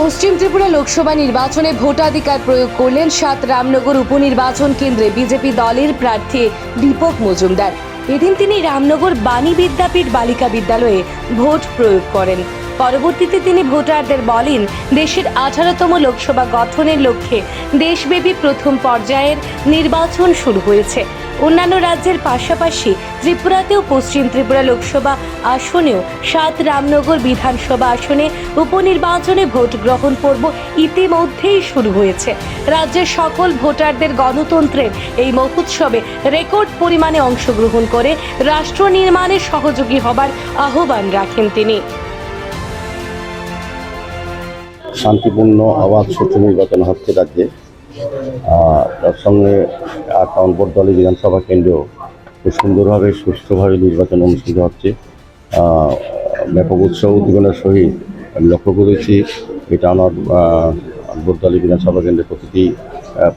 পশ্চিম ত্রিপুরা লোকসভা নির্বাচনে ভোটাধিকার প্রয়োগ করলেন সাত রামনগর উপনির্বাচন কেন্দ্রে বিজেপি দলের প্রার্থী দীপক মজুমদার। এদিন তিনি রামনগর বাণী বিদ্যাপীঠ বালিকা বিদ্যালয়ে ভোট প্রয়োগ করেন। পরবর্তীতে তিনি ভোটারদের বলেন, দেশের আঠারোতম লোকসভা গঠনের লক্ষ্যে দেশব্যাপী প্রথম পর্যায়ের নির্বাচন শুরু হয়েছে। অন্যান্য রাজ্যের পাশাপাশি ত্রিপুরাতেও পশ্চিম ত্রিপুরা লোকসভা আসনেও সাত রামনগর বিধানসভা আসনে উপনির্বাচনে ভোট গ্রহণ পর্ব ইতিমধ্যেই শুরু হয়েছে। রাজ্যের সকল ভোটারদের গণতন্ত্রের এই মহোৎসবে রেকর্ড পরিমাণে অংশগ্রহণ করে রাষ্ট্র নির্মাণে সহযোগী হবার আহ্বান রাখেন তিনি। শান্তিপূর্ণ আবাদ সুষ্ঠু নির্বাচন হচ্ছে রাজ্যে। তার সঙ্গে আট দলের বিধানসভা কেন্দ্রেও খুব সুন্দরভাবে সুস্থভাবে নির্বাচন অনুষ্ঠিত হচ্ছে। ব্যাপক উৎসব উদ্দীপনার সহিত আমি লক্ষ্য করেছি এটা আমার আটবরদলি বিধানসভা কেন্দ্রের প্রতিটি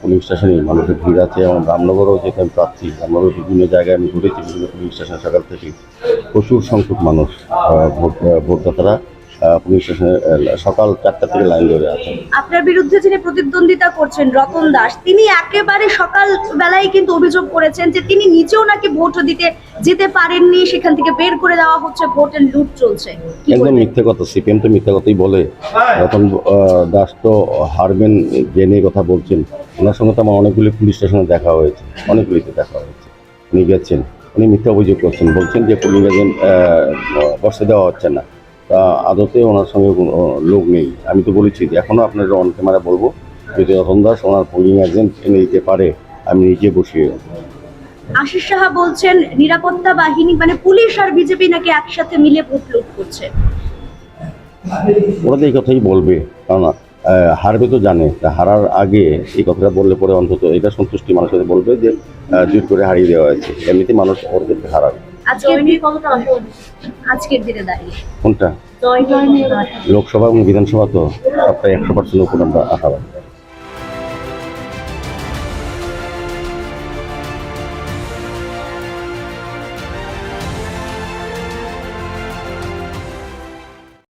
পুলিশ পুলিং স্টেশনে মানুষের ভিড় আছে এবং রামনগরও যেখানে আমি প্রার্থী রামনগর বিভিন্ন জায়গায় আমি ঘুরেছি বিভিন্ন পুলিশ স্টেশন সকাল থেকে প্রচুর সংখ্যক মানুষ ভোট ভোটদাতারা আহ, পুলিং স্টেশনে সকাল চারটা থেকে লাইন ধরে আছেন আপনার বিরুদ্ধে যিনি প্রতিদ্বন্দ্বিতা করছেন রতন দাস তিনি একেবারে সকাল বেলায় কিন্তু অভিযোগ করেছেন যে তিনি নিজেও নাকি ভোট দিতে যেতে পারেননি সেখান থেকে বের করে দেওয়া হচ্ছে ভোটের লুট চলছে। একদম মিথ্যে কথা সিপিএম তো মিথ্যে কথাই বলে। রতন দাস তো হারবেন জেনে কথা বলছেন ওনার সঙ্গে তো আমার অনেকগুলি পুলিশ স্টেশনে দেখা হয়েছে অনেকগুলিতে দেখা হয়েছে। উনি গেছেন উনি মিথ্যা অভিযোগ করছেন বলছেন যে পুলিং এজেন্ট বসতে দেওয়া হচ্ছে না। তা আদতে ওনার সঙ্গে কোনো লোক নেই। আমি তো বলেছি যে এখনও আপনার অন ক্যামেরা বলব যদি রতন দাস ওনার পুলিং এজেন্ট এনে দিতে পারে আমি নিজে বসিয়ে আশিস সাহা বলছেন নিরাপত্তা বাহিনী মানে পুলিশ আর বিজেপি নাকি একসাথে মিলে ভোট লুট করছে। ওরা তো এই কথাই বলবে কারণ হারবে তো জানে। তা হারার আগে এই কথাটা বললে পরে অন্তত এটা সন্তুষ্টি মানুষের বলবে যে জোর করে হারিয়ে দেওয়া হয়েছে। এমনিতে মানুষ ওদেরকে হারাবে। আজকের দিনে দাঁড়িয়ে। কোনটা? লোকসভা এবং বিধানসভা তো সবটাই একশো পার্সেন্ট উপর আমরা আশাবাদী